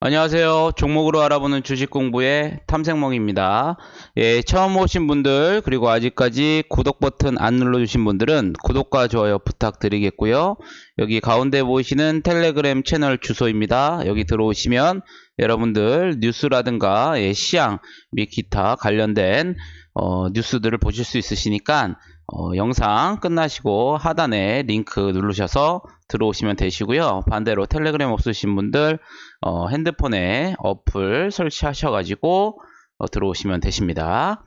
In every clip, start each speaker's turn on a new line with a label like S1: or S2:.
S1: 안녕하세요. 종목으로 알아보는 주식 공부의 탐색멍입니다. 예, 처음 오신 분들, 그리고 아직까지 구독 버튼 안 눌러주신 분들은 구독과 좋아요 부탁드리겠고요. 여기 가운데 보이시는 텔레그램 채널 주소입니다. 여기 들어오시면 여러분들 뉴스라든가 예, 시향 및 기타 관련된 어, 뉴스들을 보실 수 있으시니까 어, 영상 끝나시고 하단에 링크 누르셔서 들어오시면 되시고요. 반대로 텔레그램 없으신 분들 어, 핸드폰에 어플 설치하셔가지고 어, 들어오시면 되십니다.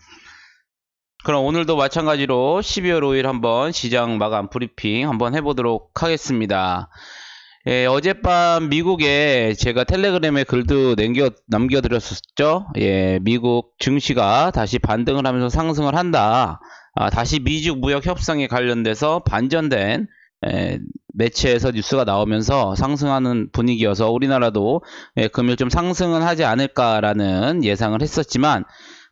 S1: 그럼 오늘도 마찬가지로 12월 5일 한번 시장 마감 브리핑 한번 해보도록 하겠습니다. 예, 어젯밤 미국에 제가 텔레그램에 글도 남겨, 남겨드렸었죠. 예, 미국 증시가 다시 반등을 하면서 상승을 한다. 아, 다시 미중 무역 협상에 관련돼서 반전된 에, 매체에서 뉴스가 나오면서 상승하는 분위기여서 우리나라도 예, 금일 좀 상승은 하지 않을까라는 예상을 했었지만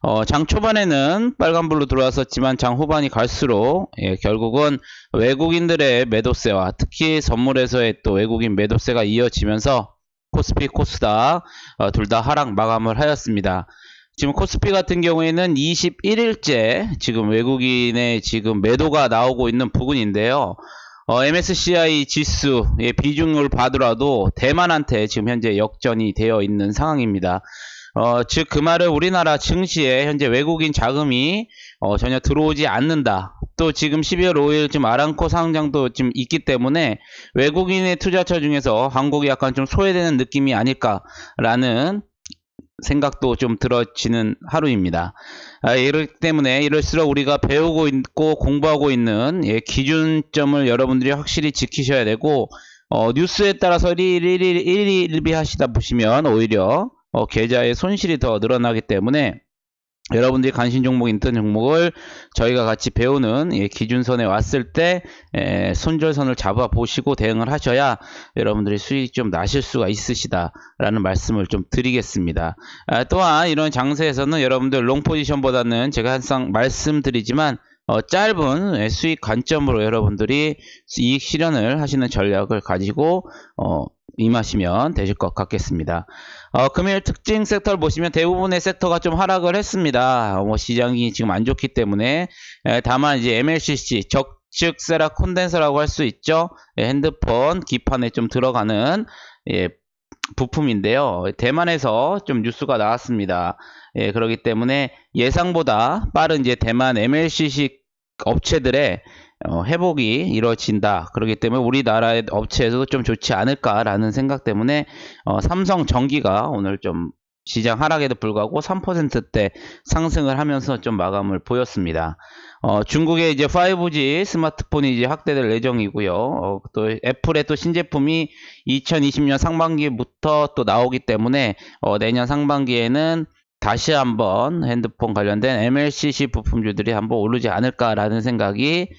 S1: 어, 장 초반에는 빨간불로 들어왔었지만 장 후반이 갈수록 예, 결국은 외국인들의 매도세와 특히 선물에서의 또 외국인 매도세가 이어지면서 코스피 코스닥 어, 둘 다 하락 마감을 하였습니다. 지금 코스피 같은 경우에는 21일째 지금 외국인의 지금 매도가 나오고 있는 부분인데요. 어, MSCI 지수의 비중을 봐더라도 대만한테 지금 현재 역전이 되어 있는 상황입니다. 어, 즉, 그 말은 우리나라 증시에 현재 외국인 자금이 어, 전혀 들어오지 않는다. 또 지금 12월 5일 지금 아랑코 상장도 지금 있기 때문에 외국인의 투자처 중에서 한국이 약간 좀 소외되는 느낌이 아닐까라는 생각도 좀 들어지는 하루입니다. 아, 이렇기 때문에 이럴수록 우리가 배우고 있고 공부하고 있는 예, 기준점을 여러분들이 확실히 지키셔야 되고 어, 뉴스에 따라서 일일일일비 하시다 보시면 오히려 어, 계좌의 손실이 더 늘어나기 때문에 여러분들이 관심 종목이 있던 종목을 저희가 같이 배우는 예, 기준선에 왔을 때 예, 손절선을 잡아 보시고 대응을 하셔야 여러분들이 수익 좀 나실 수가 있으시다라는 말씀을 좀 드리겠습니다. 아, 또한 이런 장세에서는 여러분들 롱 포지션보다는 제가 항상 말씀드리지만 어, 짧은 예, 수익 관점으로 여러분들이 이익 실현을 하시는 전략을 가지고 어, 임하시면 되실 것 같겠습니다. 어, 금일 특징 섹터를 보시면 대부분의 섹터가 좀 하락을 했습니다. 뭐 시장이 지금 안 좋기 때문에 에, 다만 이제 MLCC 적측 세라 콘덴서라고 할 수 있죠. 예, 핸드폰 기판에 좀 들어가는 예, 부품인데요. 대만에서 좀 뉴스가 나왔습니다. 예, 그렇기 때문에 예상보다 빠른 이제 대만 MLCC 업체들의 어, 회복이 이루어진다. 그렇기 때문에 우리나라의 업체에서도 좀 좋지 않을까라는 생각 때문에 어, 삼성 전기가 오늘 좀 시장 하락에도 불구하고 3%대 상승을 하면서 좀 마감을 보였습니다. 어, 중국의 이제 5G 스마트폰이 이제 확대될 예정이고요. 어, 또 애플의 또 신제품이 2020년 상반기부터 또 나오기 때문에 어, 내년 상반기에는 다시 한번 핸드폰 관련된 MLCC 부품주들이 한번 오르지 않을까라는 생각이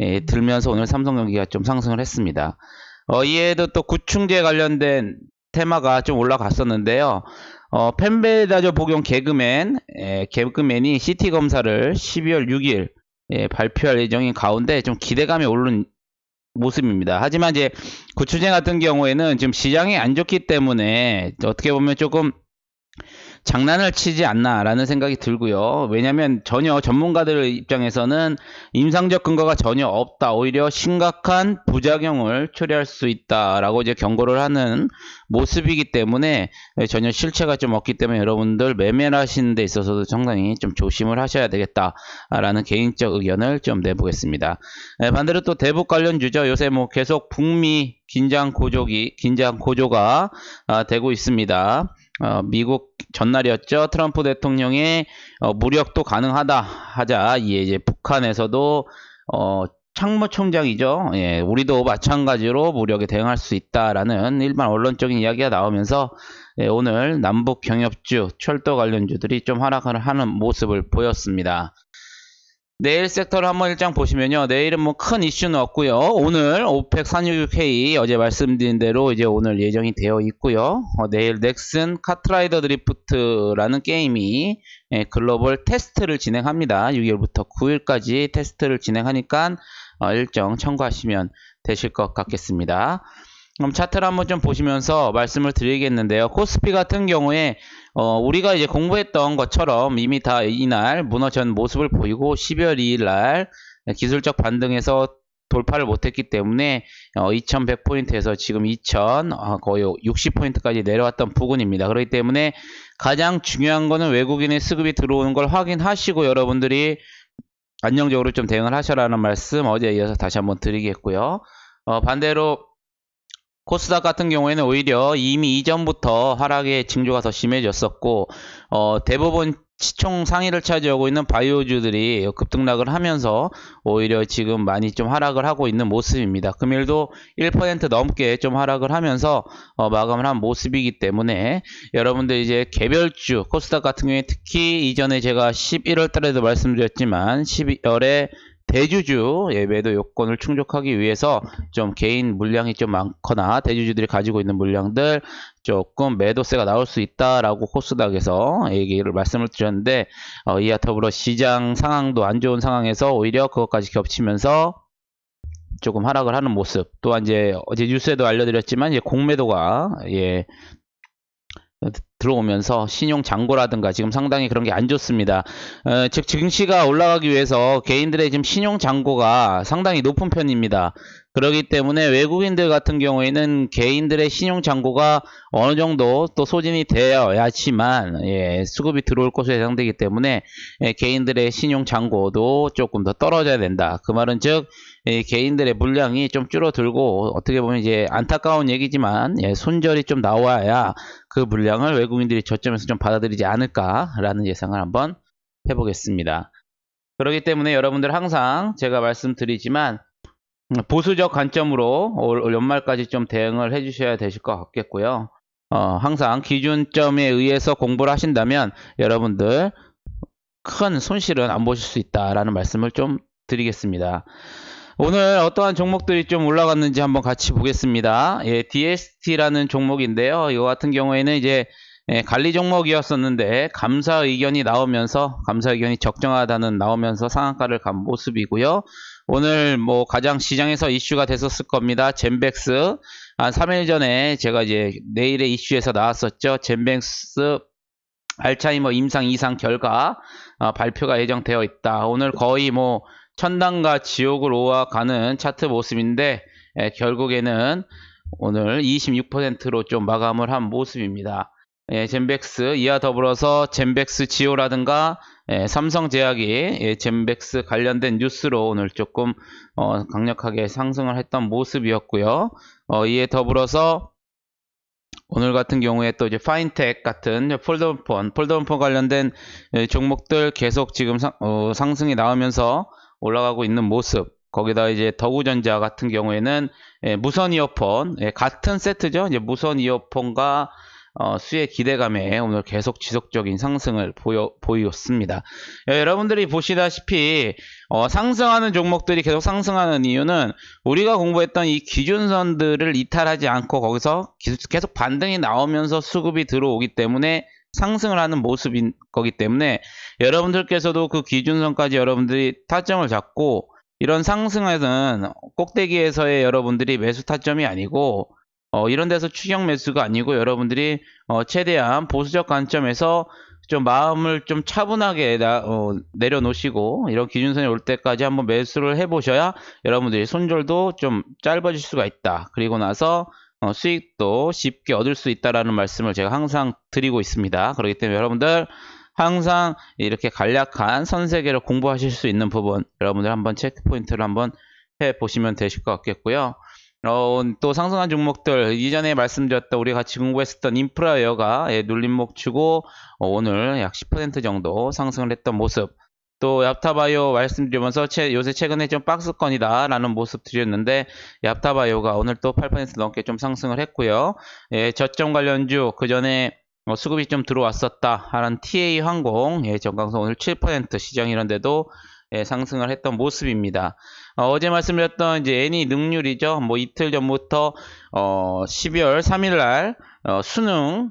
S1: 예, 들면서 오늘 삼성전기가 좀 상승을 했습니다. 어, 이에도 또 구충제 관련된 테마가 좀 올라갔었는데요. 어, 펜베다저 복용 개그맨, 예, 개그맨이 CT 검사를 12월 6일 예, 발표할 예정인 가운데 좀 기대감이 오르는 모습입니다. 하지만 이제 구충제 같은 경우에는 지금 시장이 안 좋기 때문에 어떻게 보면 조금 장난을 치지 않나라는 생각이 들고요. 왜냐하면 전혀 전문가들 입장에서는 임상적 근거가 전혀 없다. 오히려 심각한 부작용을 초래할 수 있다라고 이제 경고를 하는 모습이기 때문에 전혀 실체가 좀 없기 때문에 여러분들 매매를 하시는 데 있어서도 상당히 좀 조심을 하셔야 되겠다라는 개인적 의견을 좀 내보겠습니다. 네, 반대로 또 대북 관련 주죠. 요새 뭐 계속 북미 긴장 고조기 긴장 고조가 아, 되고 있습니다. 어, 미국 전날이었죠. 트럼프 대통령의 어, 무력도 가능하다 하자 이에 이제 북한에서도 어, 참모총장이죠. 예, 우리도 마찬가지로 무력에 대응할 수 있다라는 일반 언론적인 이야기가 나오면서 예, 오늘 남북 경협주, 철도 관련주들이 좀 하락을 하는 모습을 보였습니다. 내일 섹터를 한번 일장 보시면요. 내일은 뭐 큰 이슈는 없고요. 오늘 오펙 366회의 어제 말씀드린 대로 이제 오늘 예정이 되어 있고요. 어, 내일 넥슨 카트라이더 드리프트라는 게임이 예, 글로벌 테스트를 진행합니다. 6일부터 9일까지 테스트를 진행하니까 어, 일정 참고하시면 되실 것 같겠습니다. 그럼 차트를 한번 좀 보시면서 말씀을 드리겠는데요. 코스피 같은 경우에 어, 우리가 이제 공부했던 것처럼 이미 다 이날 무너진 모습을 보이고 12월 2일 날 기술적 반등에서 돌파를 못했기 때문에 어, 2100포인트에서 지금 2000 어, 거의 60포인트까지 내려왔던 부분입니다. 그렇기 때문에 가장 중요한 거는 외국인의 수급이 들어오는 걸 확인하시고 여러분들이 안정적으로 좀 대응을 하셔라는 말씀 어제 이어서 다시 한번 드리겠고요. 어, 반대로 코스닥 같은 경우에는 오히려 이미 이전부터 하락의 징조가 더 심해졌었고 어, 대부분 시총 상위를 차지하고 있는 바이오주들이 급등락을 하면서 오히려 지금 많이 좀 하락을 하고 있는 모습입니다. 금일도 1% 넘게 좀 하락을 하면서 어, 마감을 한 모습이기 때문에 여러분들 이제 개별주 코스닥 같은 경우에 특히 이전에 제가 11월 달에도 말씀드렸지만 12월에 대주주 예, 매도 요건을 충족하기 위해서 좀 개인 물량이 좀 많거나 대주주들이 가지고 있는 물량들 조금 매도세가 나올 수 있다라고 코스닥에서 얘기를 말씀을 드렸는데 어, 이와 더불어 시장 상황도 안 좋은 상황에서 오히려 그것까지 겹치면서 조금 하락을 하는 모습 또한 이제 어제 뉴스에도 알려드렸지만 이제 공매도가 예 들어오면서 신용 잔고라든가 지금 상당히 그런 게 안 좋습니다. 어, 즉 증시가 올라가기 위해서 개인들의 지금 신용 잔고가 상당히 높은 편입니다. 그렇기 때문에 외국인들 같은 경우에는 개인들의 신용 잔고가 어느 정도 또 소진이 되어야지만 예, 수급이 들어올 것으로 예상되기 때문에 예, 개인들의 신용 잔고도 조금 더 떨어져야 된다. 그 말은 즉 예, 개인들의 물량이 좀 줄어들고 어떻게 보면 이제 안타까운 얘기지만 예, 손절이 좀 나와야 그 물량을 외국인들이 저점에서 좀 받아들이지 않을까라는 예상을 한번 해보겠습니다. 그렇기 때문에 여러분들 항상 제가 말씀드리지만 음, 보수적 관점으로 올 연말까지 좀 대응을 해주셔야 되실 것 같겠고요. 어, 항상 기준점에 의해서 공부를 하신다면 여러분들 큰 손실은 안 보실 수 있다라는 말씀을 좀 드리겠습니다. 오늘 어떠한 종목들이 좀 올라갔는지 한번 같이 보겠습니다. 예, DST라는 종목인데요. 이거 같은 경우에는 이제 예, 관리 종목이었었는데 감사 의견이 나오면서 감사 의견이 적정하다는 나오면서 상한가를 간 모습이고요. 오늘 뭐 가장 시장에서 이슈가 됐었을 겁니다. 젠백스 한 3일 전에 제가 이제 내일의 이슈에서 나왔었죠. 젠백스 알츠하이머 임상 이상 결과 어, 발표가 예정되어 있다. 오늘 거의 뭐 천당과 지옥을 오아가는 차트 모습인데 에, 결국에는 오늘 26%로 좀 마감을 한 모습입니다. 예, 젠백스 이와 더불어서 젠백스 지오라든가 예, 삼성제약이 예, 젠백스 관련된 뉴스로 오늘 조금 어, 강력하게 상승을 했던 모습이었고요. 어, 이에 더불어서 오늘 같은 경우에 또 이제 파인텍 같은 폴더폰, 폴더폰 관련된 예, 종목들 계속 지금 상, 어, 상승이 나오면서 올라가고 있는 모습. 거기다 이제 더구전자 같은 경우에는 예, 무선 이어폰 예, 같은 세트죠. 이제 무선 이어폰과 어, 수의 기대감에 오늘 계속 지속적인 상승을 보여, 보였습니다. 예, 여러분들이 보시다시피 어, 상승하는 종목들이 계속 상승하는 이유는 우리가 공부했던 이 기준선들을 이탈하지 않고 거기서 계속 반등이 나오면서 수급이 들어오기 때문에 상승을 하는 모습인 거기 때문에 여러분들께서도 그 기준선까지 여러분들이 타점을 잡고 이런 상승에는 꼭대기에서의 여러분들이 매수 타점이 아니고 어, 이런 데서 추격 매수가 아니고 여러분들이 어, 최대한 보수적 관점에서 좀 마음을 좀 차분하게 나, 어, 내려놓으시고 이런 기준선이 올 때까지 한번 매수를 해보셔야 여러분들이 손절도 좀 짧아질 수가 있다. 그리고 나서 어, 수익도 쉽게 얻을 수 있다라는 말씀을 제가 항상 드리고 있습니다. 그렇기 때문에 여러분들 항상 이렇게 간략한 선세계를 공부하실 수 있는 부분 여러분들 한번 체크 포인트를 한번 해 보시면 되실 것 같겠고요. 어, 또 상승한 종목들 이전에 말씀드렸던 우리 같이 공부했었던 인프라웨어가 예, 눌림목 치고 어, 오늘 약 10% 정도 상승을 했던 모습 또 얍타바이오 말씀드리면서 채, 요새 최근에 좀 박스권이다 라는 모습 드렸는데 얍타바이오가 오늘 또 8% 넘게 좀 상승을 했고요 예, 저점 관련주 그 전에 어, 수급이 좀 들어왔었다 하는 TA 항공 예, 전강성 오늘 7% 시장 이런데도 예, 상승을 했던 모습입니다. 어, 제 말씀드렸던 이제 애니 능률이죠. 뭐 이틀 전부터 어, 12월 3일 날 어, 수능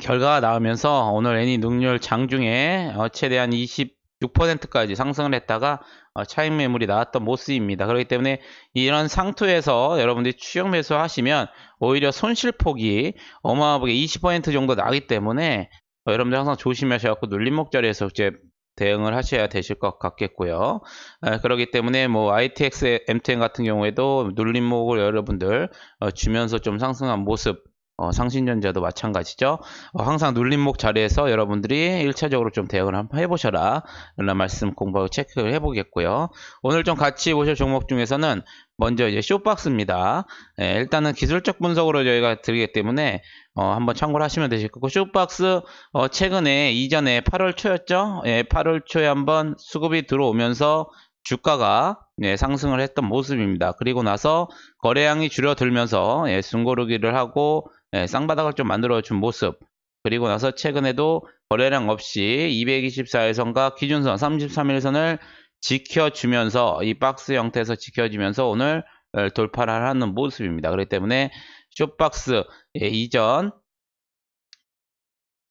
S1: 결과가 나오면서 오늘 애니 능률 장중에 어, 최대한 20 6%까지 상승을 했다가 어, 차익 매물이 나왔던 모습입니다. 그렇기 때문에 이런 상투에서 여러분들이 추격 매수 하시면 오히려 손실폭이 어마어마하게 20% 정도 나기 때문에 어, 여러분들 항상 조심하셔갖고 눌림목 자리에서 이제 대응을 하셔야 되실 것 같겠고요. 에, 그렇기 때문에 뭐 ITX, MTN 같은 경우에도 눌림목을 여러분들 어, 주면서 좀 상승한 모습 어, 상신전자도 마찬가지죠. 어, 항상 눌림목 자리에서 여러분들이 1차적으로 좀 대응을 한번 해보셔라. 이런 말씀 공부하고 체크를 해보겠고요. 오늘 좀 같이 보실 종목 중에서는 먼저 이제 쇼박스입니다. 예, 일단은 기술적 분석으로 저희가 드리기 때문에 어, 한번 참고를 하시면 되실 거고 쇼박스 어, 최근에 이전에 8월 초였죠. 예, 8월 초에 한번 수급이 들어오면서 주가가 예, 상승을 했던 모습입니다. 그리고 나서 거래량이 줄어들면서 예, 숨고르기를 하고 예, 쌍바닥을 좀 만들어준 모습. 그리고 나서 최근에도 거래량 없이 224일선과 기준선 33일선을 지켜주면서 이 박스 형태에서 지켜주면서 오늘 어, 돌파를 하는 모습입니다. 그렇기 때문에 쇼박스 예, 이전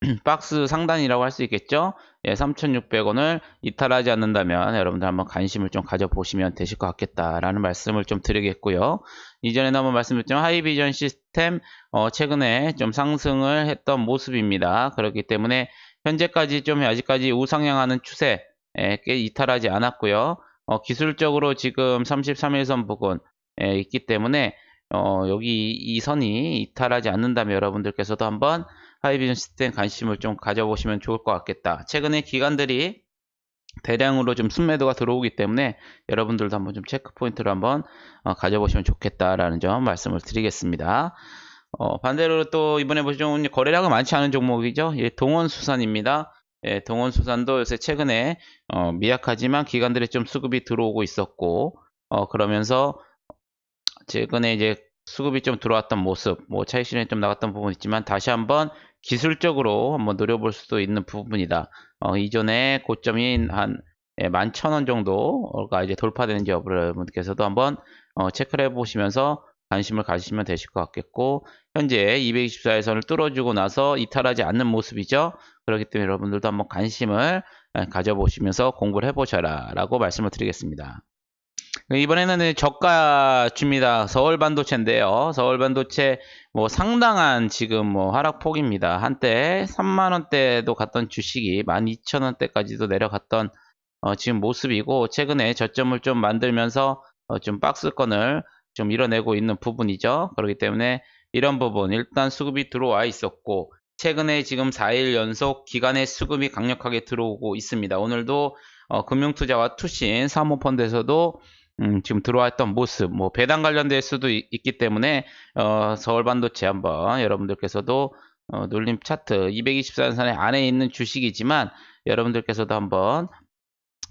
S1: 박스 상단이라고 할 수 있겠죠. 예, 3,600원을 이탈하지 않는다면 여러분들 한번 관심을 좀 가져보시면 되실 것 같겠다라는 말씀을 좀 드리겠고요. 이전에도 한번 말씀드렸지만 하이비전 시스템 어, 최근에 좀 상승을 했던 모습입니다. 그렇기 때문에 현재까지 좀 아직까지 우상향하는 추세 에꽤 이탈하지 않았고요. 어, 기술적으로 지금 33일선 부근 에 있기 때문에 어, 여기 이 선이 이탈하지 않는다면 여러분들께서도 한번 하이비전 시스템 관심을 좀 가져보시면 좋을 것 같겠다. 최근에 기관들이 대량으로 좀 순매도가 들어오기 때문에 여러분들도 한번 좀 체크 포인트를 한번 어, 가져보시면 좋겠다라는 점 말씀을 드리겠습니다. 어, 반대로 또 이번에 보시면 거래량은 많지 않은 종목이죠. 예, 동원수산입니다. 예, 동원수산도 요새 최근에 어, 미약하지만 기관들이 좀 수급이 들어오고 있었고 어, 그러면서 최근에 이제 수급이 좀 들어왔던 모습, 뭐 차익 실현이 좀 나갔던 부분 있지만 다시 한번 기술적으로 한번 노려볼 수도 있는 부분이다. 어, 이전에 고점이 한 예, 11,000원 정도가 이제 돌파되는지 여부를 여러분께서도 한번 어, 체크를 해보시면서 관심을 가지시면 되실 것 같겠고 현재 224일선을 뚫어주고 나서 이탈하지 않는 모습이죠. 그렇기 때문에 여러분들도 한번 관심을 예, 가져보시면서 공부를 해보셔라 라고 말씀을 드리겠습니다. 이번에는 저가주입니다. 서울 반도체인데요. 서울 반도체 뭐 상당한 지금 뭐 하락폭입니다. 한때 3만 원대도 갔던 주식이 12,000원대까지도 내려갔던 어, 지금 모습이고 최근에 저점을 좀 만들면서 어, 좀 박스권을 좀 밀어내고 있는 부분이죠. 그렇기 때문에 이런 부분 일단 수급이 들어와 있었고 최근에 지금 4일 연속 기간의 수급이 강력하게 들어오고 있습니다. 오늘도 어, 금융투자와 투신 사모펀드에서도 음, 지금 들어왔던 모습, 뭐 배당 관련될 수도 있, 기 때문에 어, 서울 반도체 한번 여러분들께서도 어, 눌림 차트 224선의 안에 있는 주식이지만 여러분들께서도 한번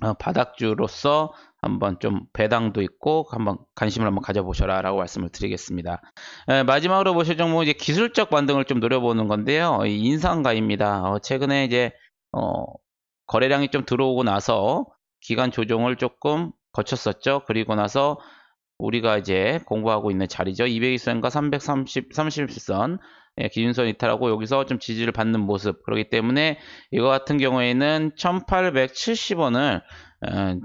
S1: 어, 바닥주로서 한번 좀 배당도 있고 한번 관심을 한번 가져보셔라 라고 말씀을 드리겠습니다. 에, 마지막으로 보실 종목은 이제 기술적 반등을 좀 노려보는 건데요. 이 인상가입니다. 어, 최근에 이제 어, 거래량이 좀 들어오고 나서 기간 조정을 조금 거쳤었죠. 그리고 나서 우리가 이제 공부하고 있는 자리죠. 220선과 330, 30선 예, 기준선 이탈하고 여기서 좀 지지를 받는 모습. 그렇기 때문에 이거 같은 경우에는 1870원을 어,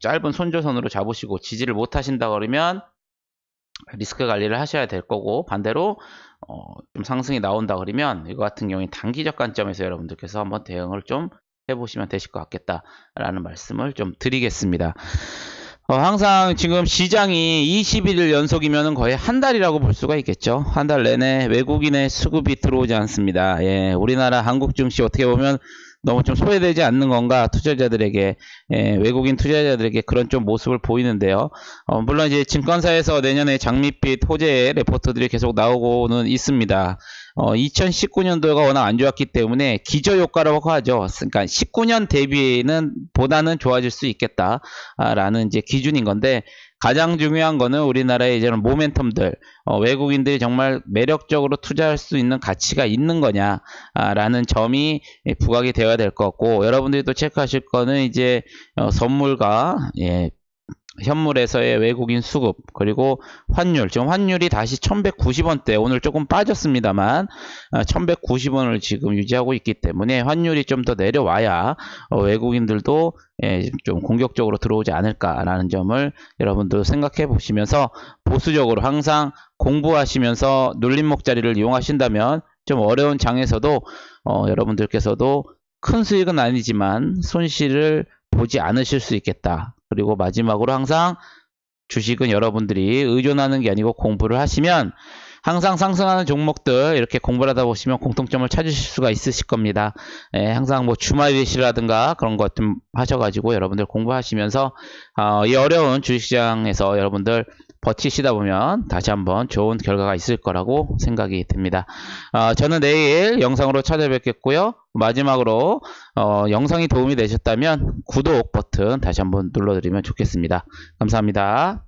S1: 짧은 손조선으로 잡으시고 지지를 못 하신다 그러면 리스크 관리를 하셔야 될 거고 반대로 어, 좀 상승이 나온다 그러면 이거 같은 경우에 단기적 관점에서 여러분들께서 한번 대응을 좀 해보시면 되실 것 같겠다라는 말씀을 좀 드리겠습니다. 어, 항상 지금 시장이 21일 연속이면 거의 한 달이라고 볼 수가 있겠죠. 한 달 내내 외국인의 수급이 들어오지 않습니다. 예, 우리나라 한국 증시 어떻게 보면 너무 좀 소외되지 않는 건가 투자자들에게 예, 외국인 투자자들에게 그런 좀 모습을 보이는데요. 어, 물론 이제 증권사에서 내년에 장밋빛 호재 레포트들이 계속 나오고는 있습니다. 어, 2019년도가 워낙 안 좋았기 때문에 기저 효과라고 하죠. 그러니까 19년 대비는 보다는 좋아질 수 있겠다라는 이제 기준인 건데 가장 중요한 거는 우리나라의 이제는 모멘텀들 어, 외국인들이 정말 매력적으로 투자할 수 있는 가치가 있는 거냐라는 점이 부각이 되어야 될 것 같고 여러분들이 또 체크하실 거는 이제 어, 선물과 예, 현물에서의 외국인 수급 그리고 환율 지금 환율이 다시 1190원대 오늘 조금 빠졌습니다만 1190원을 지금 유지하고 있기 때문에 환율이 좀 더 내려와야 어, 외국인들도 예, 좀 공격적으로 들어오지 않을까라는 점을 여러분들 생각해 보시면서 보수적으로 항상 공부하시면서 눌림목 자리를 이용하신다면 좀 어려운 장에서도 어, 여러분들께서도 큰 수익은 아니지만 손실을 보지 않으실 수 있겠다. 그리고 마지막으로 항상 주식은 여러분들이 의존하는 게 아니고 공부를 하시면 항상 상승하는 종목들 이렇게 공부를 하다 보시면 공통점을 찾으실 수가 있으실 겁니다. 예, 항상 뭐 주말일시라든가 그런 것 좀 하셔가지고 여러분들 공부하시면서 어, 이 어려운 주식시장에서 여러분들 버티시다 보면 다시 한번 좋은 결과가 있을 거라고 생각이 듭니다. 어, 저는 내일 영상으로 찾아뵙겠고요. 마지막으로 어, 영상이 도움이 되셨다면 구독 버튼 다시 한번 눌러드리면 좋겠습니다. 감사합니다.